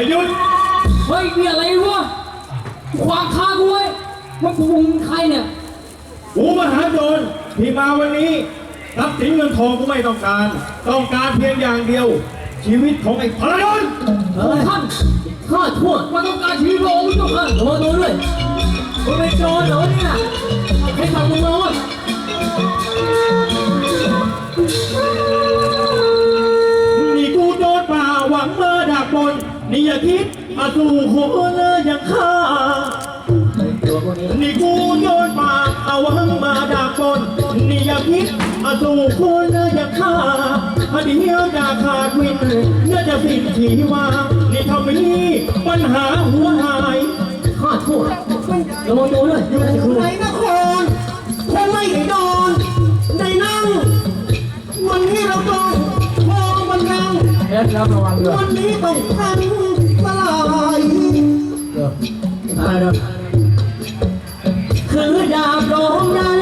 ไอ้หยุดเฮ้ยนี่อะไรวะขวางทางกูไว้ว่ากูมึงใครเนี่ยกูมหาโจรที่มาวันนี้ทรัพย์สินเงินทองกูไม่ต้องการ ต้องการเพียงอย่างเดียว ชีวิตของไอ้พลดลเออท่านข้าทั่วมาต้องการชีวิตพระองค์เจ้าค่ะระวังตัวด้วยมึงเป็นโจรเหรอเนี่ยใครสั่งมึงมาว อย่าคิดมาสู่คนเลยอย่างข้าตัวพวกนี้นี่กูโยนมาเอาหวังมาดักบนนี่อย่าคิดมาสู่คนเลยอย่างข้าอันเดียวจะขาดวินเนื่อจะสิ้นชีวานี่ทำมีปัญหาหัวหายข้าทั่วระวังตัวด้วยอยู่ในคืนในนครคงไม่ได้นอนได้นั่ง วันนี้เราต้องทองวันรังเอ็ดรับระวังด้วย วันนี้ต้องพัง คือดาบโดงนั้น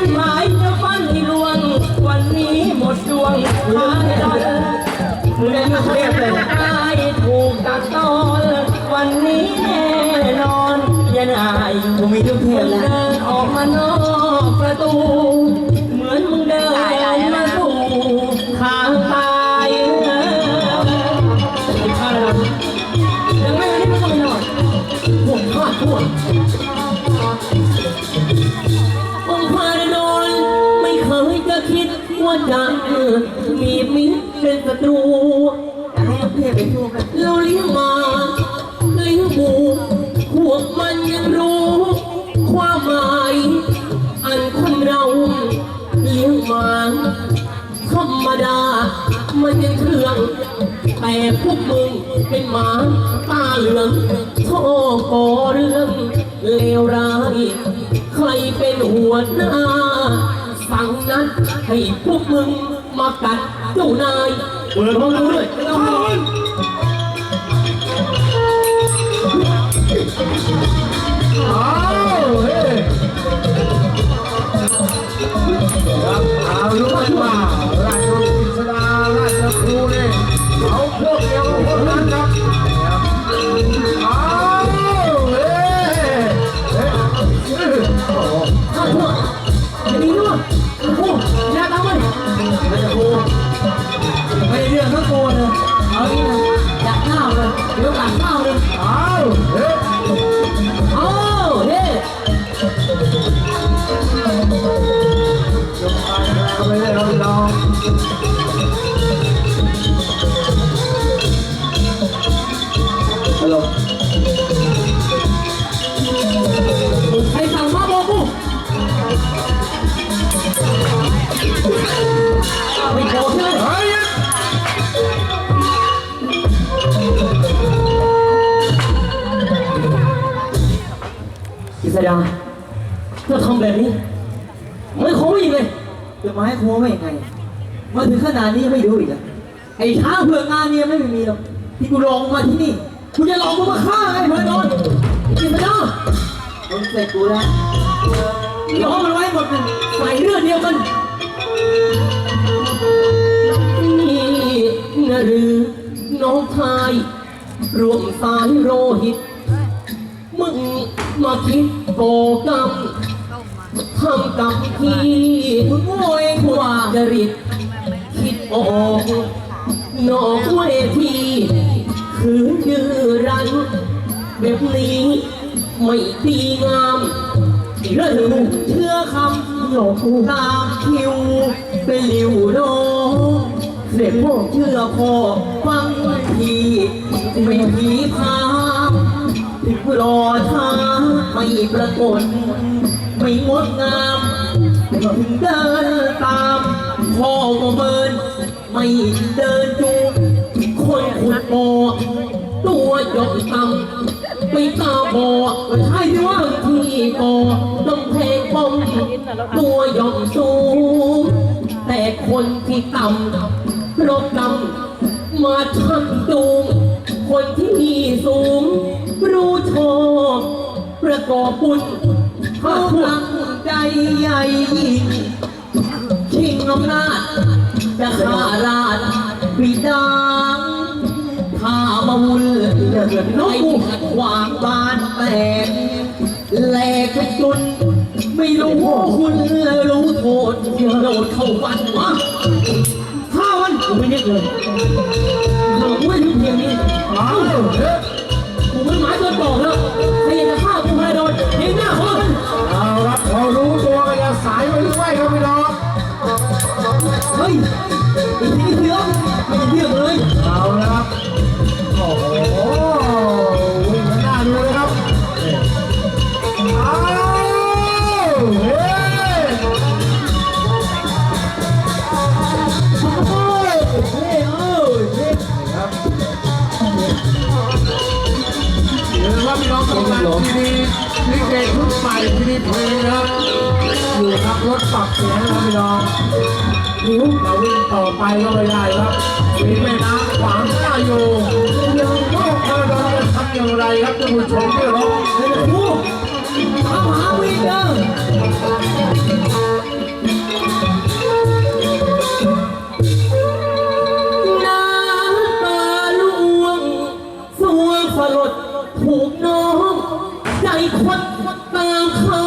คิดว่าจะมีมิตรเป็นศัตรูแต่ให้เพื่อนไปทั่วกันเราเลี้ยงมาเลี้ยงหมูพวกมันยังรู้ ความหมาย อันคนเราเลี้ยงมาธรรมดา มันยังเครื่อง แต่พวกมึงเป็นหมาตาเหลืองโท่ก่อเรื่องเลวร้าย ใครเป็นหัวหน้า สั่งนั้น ให้พวกมึงมากัดเจ้านายเปิดลห้อองงดูด้ด้ววยยลองดูเอ กิษดาเราทำแบบนี้ไม่คงไม่ยังไงจะมาให้ครัวไม่ยังไงมาถึงขนาดนี้ยังไม่รู้อีกเหรอไอ้ช้างเผือกงานเนี่ยไม่มีหรอกที่กูลองมาที่นี่กูจะลองกูมาฆ่าไอ้เพื่อนนอนกินไม่ได้มึงเสร็จกูแล้วล้อมันไว้หมดเลยใส่เลือดเดียวกันนี่นะหรือน้องชายรวมสายโรหิตมึง มาคิดโกกรรมทำกับพี่มึงโวยกว่าจริต คิดออกนอกเวทีคือยื้อรันแบบนี้ไม่ดีงามเรื่องเชื่อคำหลอกตาคิว เป็นหลิวโดเสร็จพ่อเชื่อพอฟังทีไม่ผีพามถึงรอช้า ปรากฏไม่งดงามถึงเดินตามพ่อก็เบินไม่เดินจูงคนขุดโบตัวยกต่ำไม่ตาบอดใช่ที่ว่าที่บอต้องเพลงปมตัวยกสูงแต่คนที่ต่ำรบกำมาชักจูคนที่สูง กอบบุญเขาตั้งใจใหญ่ยิ่งชิงอำนาจจะฆ่าราชบิดาทข้ามาวุลน้องกูขัดขวางบานแตกแหลกเป็นตุนไม่รู้คุณรู้โทษโดดเข้าฟันวะข้าวันกูไม่นึกเลยเราไม่ถึงเพียงนี้อ้าว เฮ้ยอีกทีเดียวไม่เชื่อเลยเอาละครับ โอ้โหวิ่งกันหน้าดูเลยครับเอาเฮ้ยโอ้ยเฮ้ยเอ้ยเฮ้ยครับเดี๋ยวว่าพี่น้องกำลังทีดีลิเกชุดใหม่ทีดีเพลงนะครับอยู่ครับรถปรับเสียงนะครับพี่น้อง นิ้วเราวิ่งต่อไปก็ไม่ได้ครับมีแม่น้ำขวางหน้าอยู่ยังพวกเธอเราจะทำอย่างไรครับท่านผู้ชมที่รักเฮ้ยกูตามหาวิ่งเด้อน้ำตาล่วงสวงสลดถูกน้องใจควัดตามข้า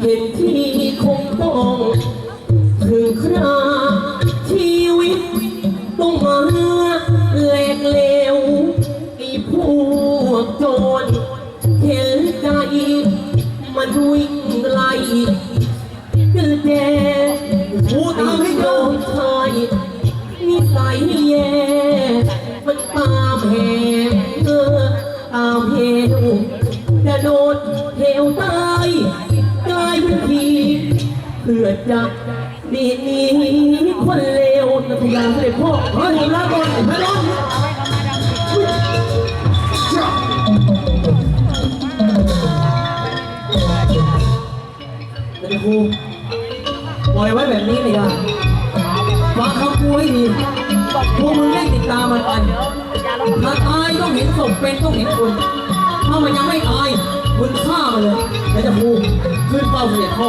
เห็นที่คงต้อง คราชีวิตต้องมาแหลกเลวไอ้พวกโจรเห็นใจมันวิ่งไล่กระแจพูดตามให้โดนชายนิสัยแย่มันตามแหงเออตามเหวจะโดนเหวตายกลายเป็นผีเพื่อจะ ดีหนี้คนเลวนักยาเสด็จพ่อเฮ้ยผมลาก่อนพระน้องแต่ครูปล่อยไว้แบบนี้ไม่ได้ฟังคำกูให้ดีพวกมึงเล่นติดตามมันไปถ้าตายต้องเห็นศพเป็นต้องเห็นคนถ้ามันยังไม่ตายมึงฆ่ามันเลยแล้วจะพูขึ้นเป้าเสียพ่อ